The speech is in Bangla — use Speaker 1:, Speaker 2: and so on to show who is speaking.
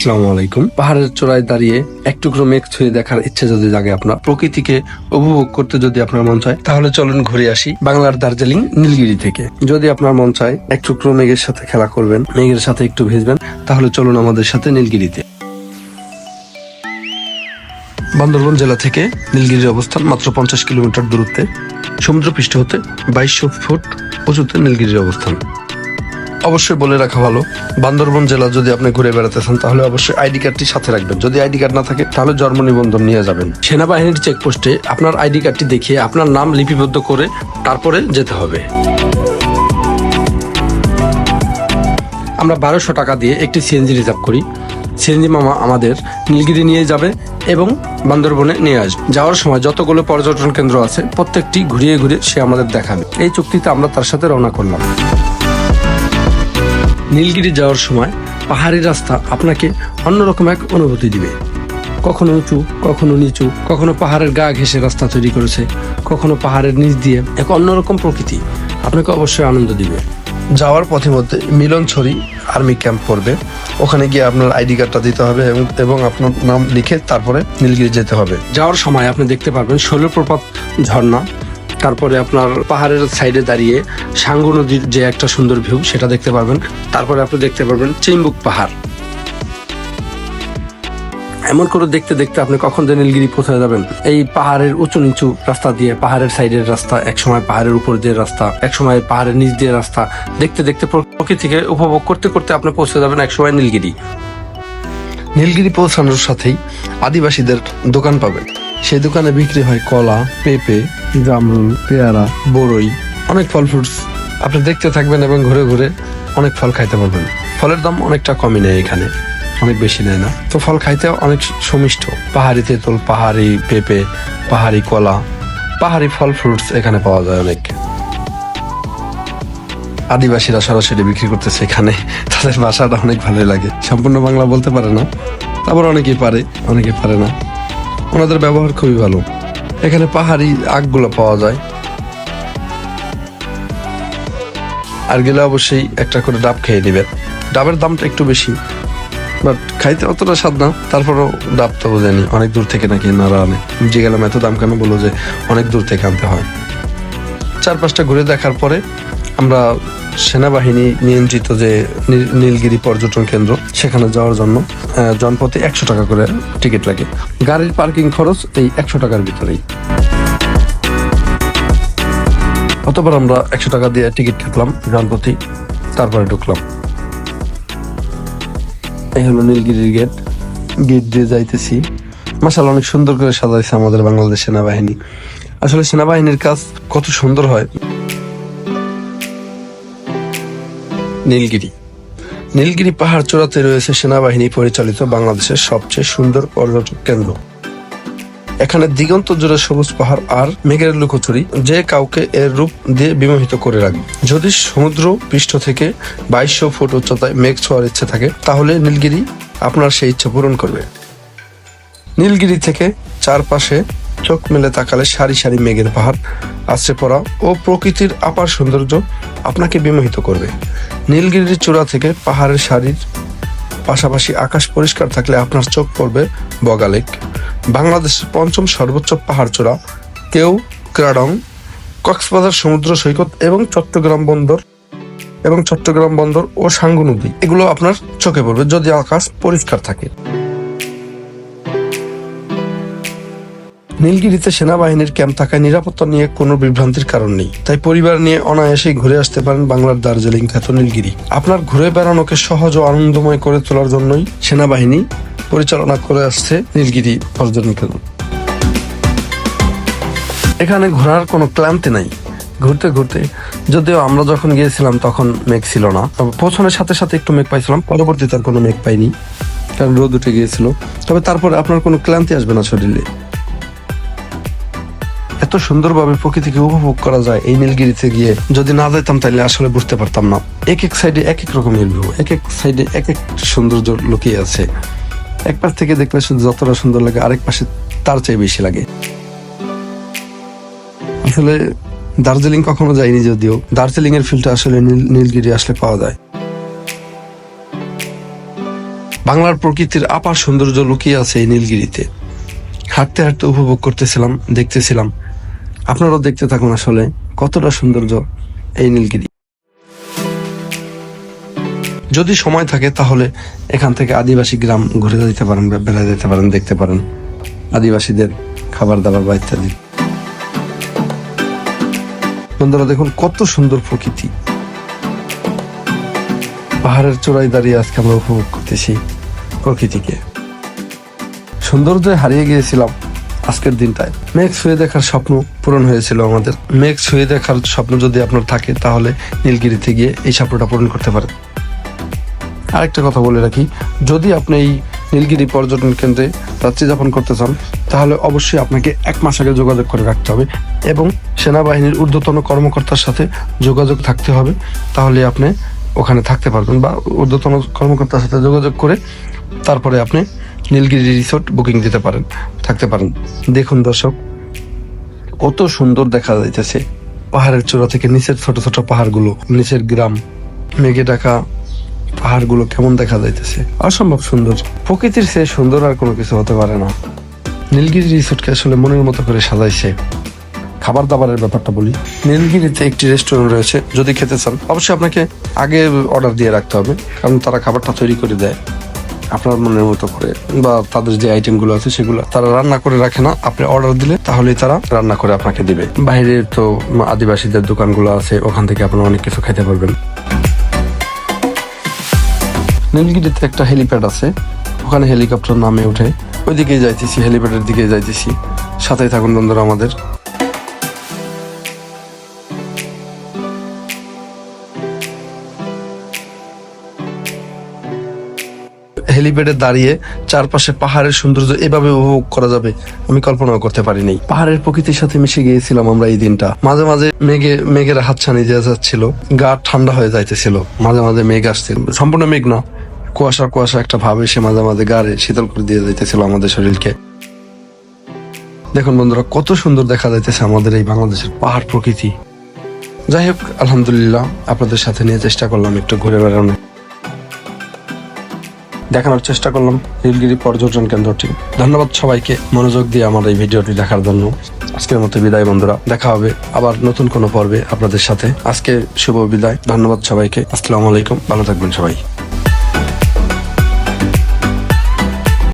Speaker 1: আসসালামু আলাইকুম। পাহাড়ের চূড়ায় দাঁড়িয়ে এক টুকরো মেঘ ছুঁয়ে দেখার ইচ্ছে যদি জাগে আপনার, প্রকৃতিকে উপভোগ করতে যদি আপনার মন চায়, তাহলে চলুন ঘুরে আসি বাংলার দার্জিলিং, নীলগিরি থেকে। যদি আপনার মন চায় এক টুকরো মেঘের সাথে খেলা করবেন, মেঘের সাথে একটু ভেজবেন, তাহলে চলুন আমাদের সাথে নীলগিরিতে। বান্দরবন জেলা থেকে নীলগিরির অবস্থান মাত্র পঞ্চাশ কিলোমিটার দূরত্বে। সমুদ্রপৃষ্ঠ হতে বাইশশো ফুট উঁচুতে নীলগিরির অবস্থান। অবশ্যই বলে রাখা ভালো। বান্দরবন জেলা যদি আপনি ঘুরে বেড়াতে চান, তাহলে অবশ্যই আইডি কার্ডটি সাথে রাখবেন। যদি আইডি কার্ড না থাকে, তাহলে জন্ম নিবন্ধন নিয়ে যাবেন। সেনাবাহিনীর চেকপোস্টে আপনার আইডি কার্ডটি দেখিয়ে আপনার নাম লিপিবদ্ধ করে তারপরে যেতে হবে। আমরা বারোশো টাকা দিয়ে একটি সিএনজি রিজার্ভ করি। সিএনজি মামা আমাদের নীলগিরি নিয়ে যাবে এবং বান্দরবনে নিয়ে আসবে। যাওয়ার সময় যতগুলো পর্যটন কেন্দ্র আছে, প্রত্যেকটি ঘুরিয়ে ঘুরিয়ে সে আমাদের দেখাবে। এই চুক্তিতে আমরা তার সাথে রওনা করলাম। নীলগিরি যাওয়ার সময় পাহাড়ি রাস্তা আপনাকে অন্যরকম এক অনুভূতি দিবে। কখনো উঁচু কখনো নিচু কখনো পাহাড়ের গা ঘেঁষে রাস্তা তৈরি করেছে কখনো পাহাড়ের নিচ দিয়ে এক অন্যরকম প্রকৃতি আপনাকে অবশ্যই আনন্দ দিবে। যাওয়ার পথে মধ্যে মিলনছড়ি আর্মি ক্যাম্প পড়বে। ওখানে গিয়ে আপনার আইডি কার্ডটা দিতে হবে এবং এবং আপনার নাম লিখে তারপরে নীলগিরি যেতে হবে। যাওয়ার সময় আপনি দেখতে পারবেন শৈলপ্রপাত ঝর্ণা তারপরে আপনার পাহাড়ের সাইডে দাঁড়িয়ে সাঙ্গু নদীর যে একটা সুন্দর ভিউ সেটা দেখতে পারবেন। তারপরে আপনি দেখতে পারবেন চিম্বুক পাহাড়। এমন করে দেখতে দেখতে আপনি কখন যে নীলগিরি পৌঁছে যাবেন, এই পাহাড়ের উঁচু নিচু রাস্তা দিয়ে, পাহাড়ের সাইডের রাস্তা এক সময় পাহাড়ের উপর দিয়ে রাস্তা এক সময় পাহাড়ের নিচ দিয়ে রাস্তা, দেখতে দেখতে প্রকৃতিকে উপভোগ করতে করতে আপনি পৌঁছে যাবেন এক সময় নীলগিরি। নীলগিরি পৌঁছানোর সাথেই আদিবাসীদের দোকান পাবেন। সেই দোকানে বিক্রি হয় কলা, পেঁপে, জামরুল, পেয়ারা বড়ই অনেক ফল ফ্রুটস আপনি দেখতে থাকবেন এবং ঘুরে ঘুরে অনেক ফল খাইতে পারবেন। ফলের দাম অনেকটা কমই নেয় এখানে, অনেক বেশি নেয় না। তো ফল খাইতে অনেক সমিষ্ট। পাহাড়ি তেঁতুল, পাহাড়ি পেঁপে, পাহাড়ি কলা, পাহাড়ি ফল ফ্রুটস এখানে পাওয়া যায় অনেক। আদিবাসীরা সরাসরি বিক্রি করতেছে এখানে, তাদের বাসাটা অনেক ভালোই লাগে। সম্পূর্ণ বাংলা বলতে পারে না, তারপর অনেকেই পারে অনেকে পারে না। ওনাদের ব্যবহার খুবই ভালো। এখানে পাহাড়ি আগগুলো পাওয়া যায়। আর গেলে অবশ্যই একটা করে ডাব খেয়ে নেবেন। ডাবের দামটা একটু বেশি, বাট খাইতে অতটা স্বাদ না। তারপরও ডাব তো বোঝেনি, অনেক দূর থেকে নাকি নারা আনে। যে গেলাম, এত দাম কেন বলল যে অনেক দূর থেকে আনতে হয়। চার পাঁচটা ঘুরে দেখার পরে আমরা সেনাবাহিনী নিয়ন্ত্রিত যে নীল- নীলগিরি পর্যটন কেন্দ্র, সেখানে যাওয়ার জন্য জনপথে একশো টাকা করে টিকিট লাগে। গাড়ির পার্কিং খরচ এই একশো টাকার ভিতরেই। অতবার আমরা একশো টাকা দিয়ে টিকিট কাটলাম জনপথে তারপরে ঢুকলাম। এই হলো নীলগিরির গেট। গেট দিয়ে যাইতেছি। মাসাল অনেক সুন্দর করে সাজাইছে আমাদের বাংলাদেশ সেনাবাহিনী। আসলে সেনাবাহিনীর কাজ কত সুন্দর হয়। নীলগিরি। নীলগিরি পাহাড় চূড়াতে রয়েছে সেনাবাহিনী পরিচালিত বাংলাদেশের সবচেয়ে সুন্দর পর্যটক কেন্দ্র। এখানে দিগন্ত জুড়ে সবুজ পাহাড় আর মেঘের লুকোচুরি যে কাউকে এর রূপ দিয়ে বিমোহিত করে রাখবে। যদি সমুদ্র পৃষ্ঠ থেকে বাইশশো ফুট উচ্চতায় মেঘ ছোঁয়ার ইচ্ছে থাকে, তাহলে নীলগিরি আপনার সেই ইচ্ছা পূরণ করবে। নীলগিরি থেকে চারপাশে চোখ মেলে তাকালে সারি সারি মেঘের পাহাড় আশ্রে পড়া ও প্রকৃতির আপার সৌন্দর্য আপনাকে বিমোহিত করবে। নীলগিরির চূড়া থেকে পাহাড়ের সারির পাশাপাশি আকাশ পরিষ্কার থাকলে আপনার চোখ পড়বে বগালেক। বাংলাদেশের পঞ্চম সর্বোচ্চ পাহাড় চূড়া কেউ, ক্রাডং, কক্সবাজার সমুদ্র সৈকত এবং চট্টগ্রাম বন্দর এবং চট্টগ্রাম বন্দর ও সাঙ্গু নদী, এগুলো আপনার চোখে পড়বে যদি আকাশ পরিষ্কার থাকে। নীলগিরিতে সেনাবাহিনীর ক্যাম্প থাকায় নিরাপত্তা নিয়ে কোনো বিভ্রান্তির কারণ নেই। তাই পরিবার নিয়ে অনায়াসেই ঘুরে আসতে পারেন বাংলার দার্জিলিং খ্যাত নীলগিরি। আপনার ঘুরে বেড়ানোকে সহজ ও আনন্দময় করে তোলার জন্যই সেনাবাহিনী পরিচালনা করে আসছে নীলগিরি পর্যটন কেন্দ্র এখানে ঘোরার কোনো ক্লান্তি নাই। ঘুরতে ঘুরতে, যদিও আমরা যখন গিয়েছিলাম তখন মেঘ ছিল না। পৌঁছানোর সাথে সাথে একটু মেঘ পাইছিলাম। পরবর্তীতে আর কোনো মেঘ পাইনি। কারণ রোদ উঠে গিয়েছিল। তবে তারপরে আপনার কোনো ক্লান্তি আসবে না শরীরে? এত সুন্দরভাবে প্রকৃতিকে উপভোগ করা যায় এই নীলগিরিতে গিয়ে। যদি না যেতাম তাহলে আসলে বুঝতে পারতাম না। এক এক সাইডে এক এক রকমের ভিউ, এক এক সাইডে এক এক সৌন্দর্য লুকিয়ে আছে। এক পাশ থেকে দেখলে যতটা সুন্দর লাগে, আরেক পাশে তার চেয়ে বেশি লাগে। আসলে দার্জিলিং কখনো যাইনি যদিও। দার্জিলিং এর ফিলটা আসলে নীল- নীলগিরি আসলে পাওয়া যায়। বাংলার প্রকৃতির আপার সৌন্দর্য লুকিয়ে আছে এই নীলগিরিতে। হাঁটতে হাঁটতে উপভোগ করতেছিলাম, দেখতেছিলাম। আপনারাও দেখতে থাকুন আসলে কতটা সৌন্দর্য এই নীলগিরি। যদি সময় থাকে তাহলে এখান থেকে আদিবাসী গ্রাম ঘুরে যেতে পারেন বা বেড়াতে যেতে পারেন, দেখতে পারেন। আদিবাসীদের খাবার দাবার বা ইত্যাদি। বন্ধুরা, দেখুন কত সুন্দর প্রকৃতি। পাহাড়ের চূড়ায় দাঁড়িয়ে আজকে আমরা উপভোগ করতেছি প্রকৃতিকে। সৌন্দর্য হারিয়ে গিয়েছিলাম আজকের দিনটায়। মেঘ ছুঁয়ে দেখার স্বপ্ন পূরণ হয়েছিল আমাদের। মেঘ ছুঁয়ে দেখার স্বপ্ন যদি আপনার থাকে, তাহলে নীলগিরিতে গিয়ে এই স্বপ্নটা পূরণ করতে পারেন। আরেকটা কথা বলে রাখি, যদি আপনি এই নীলগিরি পর্যটন কেন্দ্রে রাত্রি যাপন করতে চান, তাহলে অবশ্যই আপনাকে এক মাস আগে যোগাযোগ করে রাখতে হবে এবং সেনাবাহিনীর ঊর্ধ্বতন কর্মকর্তার সাথে যোগাযোগ থাকতে হবে। তাহলে আপনি ওখানে থাকতে পারবেন বা ঊর্ধ্বতন কর্মকর্তার সাথে যোগাযোগ করে তারপরে আপনি নীলগিরি রিসোর্ট বুকিং দিতে পারেন, থাকতে পারেন। দেখুন দর্শক, কত সুন্দর দেখা যাইতেছে। পাহাড়ের চূড়া থেকে নিচের ছোট ছোট পাহাড়গুলো, নিচের গ্রাম, মেঘে ঢাকা, পাহাড়গুলো কেমন দেখা যাইতেছে। অসম্ভব সুন্দর। প্রকৃতির সে সুন্দর আর কোনো কিছু হতে পারে না। নীলগিরি রিসোর্টকে আসলে মনের মতো করে সাজাইছে। খাবার দাবারের ব্যাপারটা বলি। নীলগিরিতে একটি রেস্টুরেন্ট রয়েছে, যদি খেতে চান, অবশ্যই আপনাকে আগে অর্ডার দিয়ে রাখতে হবে, কারণ তারা খাবারটা তৈরি করে দেয়। আপনার মনের মতো করে বা তাদের যে আইটেমগুলো আছে সেগুলো তারা রান্না করে রাখে না, আপনি অর্ডার দিলে তাহলেই তারা রান্না করে আপনাকে দিবে। বাইরে তো আদিবাসীদের দোকানগুলো আছে, ওখান থেকে আপনি অনেক কিছু খেতে পারবেন। নীলগিরিতে একটা হেলিপ্যাড আছে, ওখানে হেলিকপ্টার নামে উঠে ওইদিকে যাইতেছি হেলিপ্যাডের দিকে যাইতেছি। সাথে থাকুন বন্ধুরা আমাদের। হেলিপ্যাডে দাঁড়িয়ে চারপাশে পাহাড়ের সৌন্দর্য এভাবে উপভোগ করা যাবে, আমি কল্পনাও করতে পারিনি। পাহাড়ের প্রকৃতির সাথে মিশে গিয়েছিলাম আমরা এই দিনটা। মাঝে মাঝে মেঘে, মেঘের হাতছানি দেওয়া যাচ্ছিল, গা ঠান্ডা হয়ে যাইতেছিল। মাঝে মাঝে মেঘ আসছিল সম্পূর্ণ মেঘ না কুয়াশা কুয়াশা একটা ভাব এসে মাঝে মাঝে গাড়ে শীতল করে দিয়ে যাইতেছিল আমাদের শরীরকে। দেখুন বন্ধুরা, কত সুন্দর দেখা যাইতেছে আমাদের এই বাংলাদেশের পাহাড় প্রকৃতি। যাই হোক, আলহামদুলিল্লাহ, আপনাদের সাথে নিয়ে চেষ্টা করলাম একটু ঘুরে বেড়ানো দেখানোর চেষ্টা করলাম নীলগিরি পর্যটন কেন্দ্রটি। ধন্যবাদ সবাইকে মনোযোগ দিয়ে আমার এই ভিডিওটি দেখার জন্য। আজকের মতো বিদায় বন্ধুরা, দেখা হবে আবার নতুন কোনো পর্বে আপনাদের সাথে। আজকে শুভ বিদায়, ধন্যবাদ সবাইকে। আসসালামু আলাইকুম, ভালো থাকবেন সবাই।